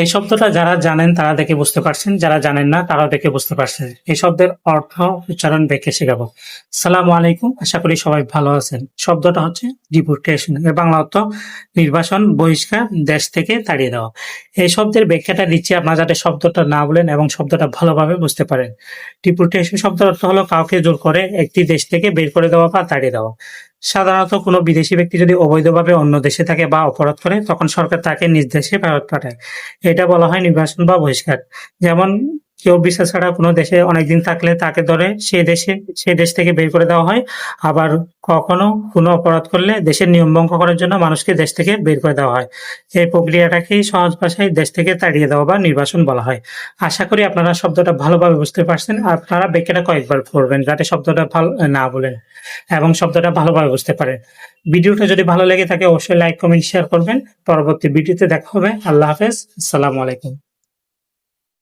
এই শব্দটা যারা জানেন তারা দেখে বুঝতে পারছেন, যারা জানেন না তারা দেখে বুঝতে পারছেন। এই শব্দের অর্থ উচ্চারণ ব্যাখ্যা শেখাবো। সালাম আলাইকুম, আশা করি সবাই ভালো আছেন। শব্দটা হচ্ছে ডিপুটেশন। এর বাংলা অর্থ নির্বাসন, বহিষ্কার, দেশ থেকে তাড়িয়ে দেওয়া। এই শব্দের ব্যাখ্যাটা দিচ্ছি আপনারা যাতে শব্দটা না বলেন এবং শব্দটা ভালোভাবে বুঝতে পারেন। ডিপুটেশন শব্দের অর্থ হলো কাউকে জোর করে একটি দেশ থেকে বের করে দেওয়া বা তাড়িয়ে দেওয়া। সাধারণত কোনো বিদেশি ব্যক্তি যদি অবৈধভাবে অন্য দেশে থাকে বা অপরাধ করে, তখন সরকার তাকে নিজ দেশে ফেরত পাঠায়। এটা বলা হয় নির্বাসন বা বহিষ্কার। যেমন কেউ ভিসা ছাড়া কোনো দেশে অনেকদিন থাকলে তাকে ধরে সেই দেশে, সেই দেশ থেকে বের করে দেওয়া হয়। আবার কখনো কোনো অপরাধ করলে দেশের নিয়ম ভঙ্গ করার জন্য মানুষকে দেশ থেকে বের করে দেওয়া হয়। এই প্রক্রিয়াটাকেই সহজ ভাষায় দেশ থেকে তাড়িয়ে দেওয়া বা নির্বাসন বলা হয়। আশা করি আপনারা শব্দটা ভালোভাবে বুঝতে পারছেন। আপনারা ব্যাখ্যাটা কয়েকবার পড়বেন যাতে শব্দটা ভালো, না বলেন এবং শব্দটা ভালোভাবে বুঝতে পারেন। ভিডিওটা যদি ভালো লেগে থাকে, অবশ্যই লাইক, কমেন্ট শেয়ার করবেন। পরবর্তী ভিডিওতে দেখা হবে। আল্লাহ হাফেজ। আসসালামু আলাইকুম।